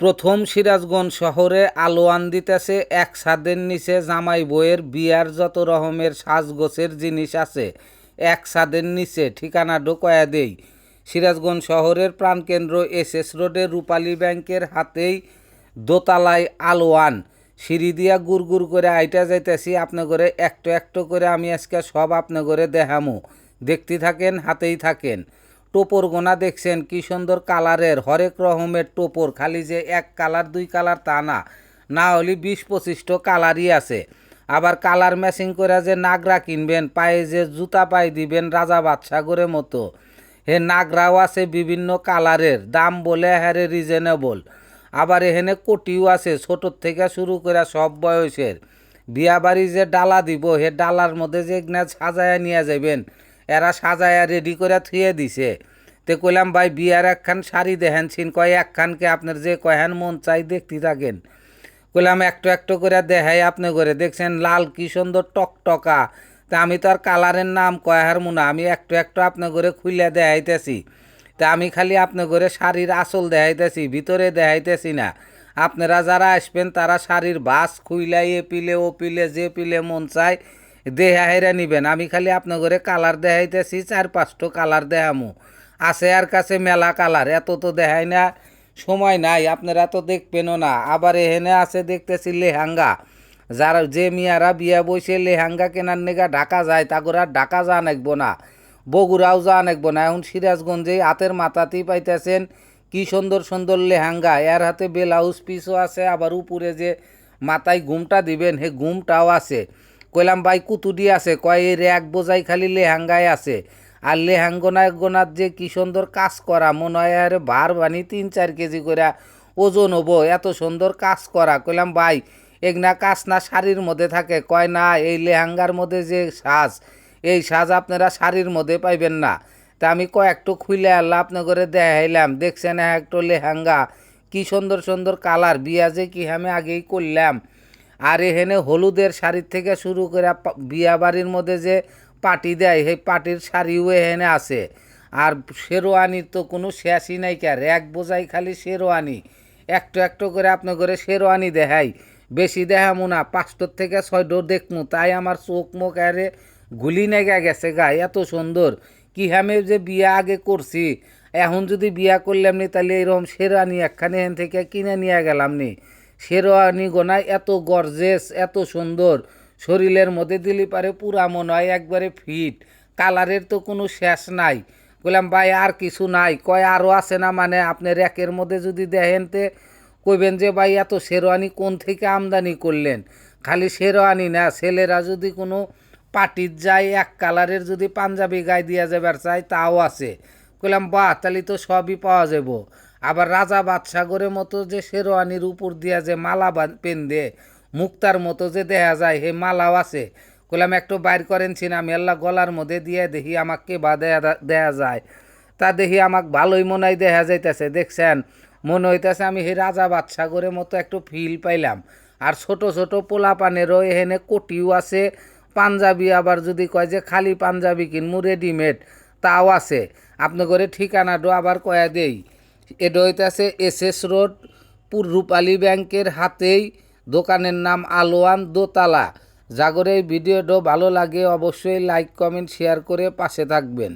প্রথম সিরাজগঞ্জ শহরে আলোয়ান দিতেছে এক ছাদের নিচে জামাই বইয়ের বিয়ার যত রকমের সাজগোছের জিনিস আছে, এক ছাদের নিচে ঠিকানা ঢোকয়া দেই। সিরাজগঞ্জ শহরের প্রাণকেন্দ্র এস এস রোডের রূপালী ব্যাংকের হাতেই দোতলায় আলোয়ান। সিঁড়ি দিয়া গুড় গুড় করে আইটা যাইতেছি আপনি করে একটু একটু করে আমি আজকে সব আপনি করে দেখামু। দেখতে থাকেন, হাতেই থাকেন। টোপর গোনা দেখছেন, কি সুন্দর কালারের। হরেক রকমের টোপর, খালি যে এক কালার, দুই কালার তা না। না হলে বিশ পঁচিশটো কালারই আছে। আবার কালার ম্যাচিং করে যে নাগরা কিনবেন, পায়ে যে জুতা পায়ে দিবেন রাজা বাদশাগরের মতো। হে নাগরাও আছে বিভিন্ন কালারের, দাম বলে হ্যারে রিজনেবল আবার এখানে কোটিও আছে, ছোটোর থেকে শুরু করে সব বয়সের। বিয়া বাড়ি যে ডালা দিব, হে ডালার মধ্যে যে সাজায়া নিয়ে যাবেন এরা সাজায়া রেডি করে থুয়ে দিছে। তে কইলাম, ভাই, বিয়ার একখান শাড়ি দেখেন, ছিন কয় একখানকে আপনার যে কয়হান মন চাই দেখতে থাকেন। কইলাম, একটু একটু করে দেখাই আপনি করে দেখছেন, লাল কি সুন্দর টকটকা। তা আমি তো আর কালারের নাম কয়ার মুনা। আমি একটু একটু আপনি করে খুলে দেখাইতেছি। তা আমি খালি আপনি করে শাড়ির আসল দেখাইতেছি, ভিতরে দেখাইতেছি না। আপনারা যারা আসবেন, তারা শাড়ির বাস খুইলাই এ পিলে, ও পিলে, যে পিলে মন চায়, দেহা হেরা নিবেন। আমি খালি আপনার করে কালার দেখাইতেছি, চার পাঁচটো কালার দেখামু। আছে আর কাছে মেলা কালার, এত তো দেখায় না, সময় নাই, আপনারা তো দেখবেনও না। আবার এখানে আছে দেখতেছি লেহাঙ্গা। যারা যে মিয়ারা বিয়া বসে লেহাঙ্গা কেনার নেগা ঢাকা যায়, তাগর ঢাকা যা নাকবো না, বগুড়াও যা নাকবো না। এখন সিরাজগঞ্জে হাতের মাথাতেই পাইতেছেন, কি সুন্দর সুন্দর লেহাঙ্গা। এর হাতে ব্লাউজ পিসও আছে, আবার উপরে যে মাথায় ঘুমটা দিবেন, হে ঘুমটাও আছে। কইলাম, ভাই, কুতুডি আছে। কয়, এর এক বোঝাই খালি লেহাঙ্গায় আছে। আর লেহাঙ্গনা গোনার যে কি সুন্দর কাজ করা, মনে হয় আরে বার বানি তিন চার কেজি করে ওজন হব, এত সুন্দর কাজ করা। কইলাম, ভাই এগনা কাজ না শাড়ির মধ্যে থাকে। কয়, না, এই লেহাঙ্গার মধ্যে যে সাজ, এই সাজ আপনারা শাড়ির মধ্যে পাইবেন না। তা আমি কয়েকটু খুলে আল্লাহ আপনি করে দেখাইলাম, দেখছেন একটু লেহাঙ্গা, কি সুন্দর সুন্দর কালার, বিয়া যে কি আমি আগেই করলাম। আর এখানে হলুদের শাড়ির থেকে শুরু করে বিয়া বাড়ির মধ্যে যে পাটি দেয়, সেই পাটির শাড়িও এখানে আছে। আর শেরওয়ানির তো কোনো শেষই নাই কে এক বোঝাই খালি শেরওয়ানি। একটু একটু করে আপনার করে শেরওয়ানি দেখাই। বেশি দেখামু না, পাঁচটোর থেকে ছয়টো দেখমু, তাই আমার চোখ মুখ আরে গুলি নেগা গেছে গায়ে এত সুন্দর। কি আমি যে বিয়া আগে করছি, এখন যদি বিয়া করলাম নি, তাহলে এরকম শেরওয়ানি একখানে এখান থেকে কিনে নিয়ে গেলাম নি। শেরওয়ানি গোনায় এত গর্জেস, এত সুন্দর। শরীরের মধ্যে দিলি পারে পুরা মনে হয়, একবারে ফিট কালারের তো কোনো শেষ নাই। বললাম, ভাই, আর কিছু নাই। কয় আরও আছে না? মানে আপনি র্যাকের মধ্যে যদি দেখেন তে কইবেন যে, ভাই, এত শেরওয়ানি কোন থেকে আমদানি করলেন? খালি শেরওয়ানি না, ছেলেরা যদি কোনো পার্টির যায়, এক কালারের যদি পাঞ্জাবি গায়ে দিয়া যাবার চাই তাও আছে। কইলাম বাহ, তাহলে তো সবই পাওয়া যাব আবার রাজা বাদশাগরের মতো যে শেরওয়ানির উপর দিয়া যে মালা বান- পেন্দে মুক্তার মতো যে দেখা যায়, হে মালাও আছে। কইলাম, একটু বাইর করেন ছিন আমি আল্লাহ গলার মধ্যে দিয়ে দেখি আমাকে বা দেয়া যায়। তা দেখি আমাক ভালোই মনে হয় দেখা যাইতেছে, দেখছেন? মনে হইতেছে আমি হে রাজা বাদশাগরের মতো একটু ফিল পাইলাম। আর ছোট ছোট পোলা পানেরও এখানে কোটিও আছে। পাঞ্জাবি আবার যদি কয় যে খালি পাঞ্জাবি কিনমু রেডিমেড তাও আছে। আপনি করে ঠিকানাটো আবার কয়া দেই। এটা হইতেছে এস এস রোড রূপালী ব্যাংকের হাতেই দোকানের নাম আলোয়ান দোতলা। জাগরের ভিডিওটা ভালো লাগে অবশ্যই লাইক, কমেন্ট, শেয়ার করে পাশে থাকবেন।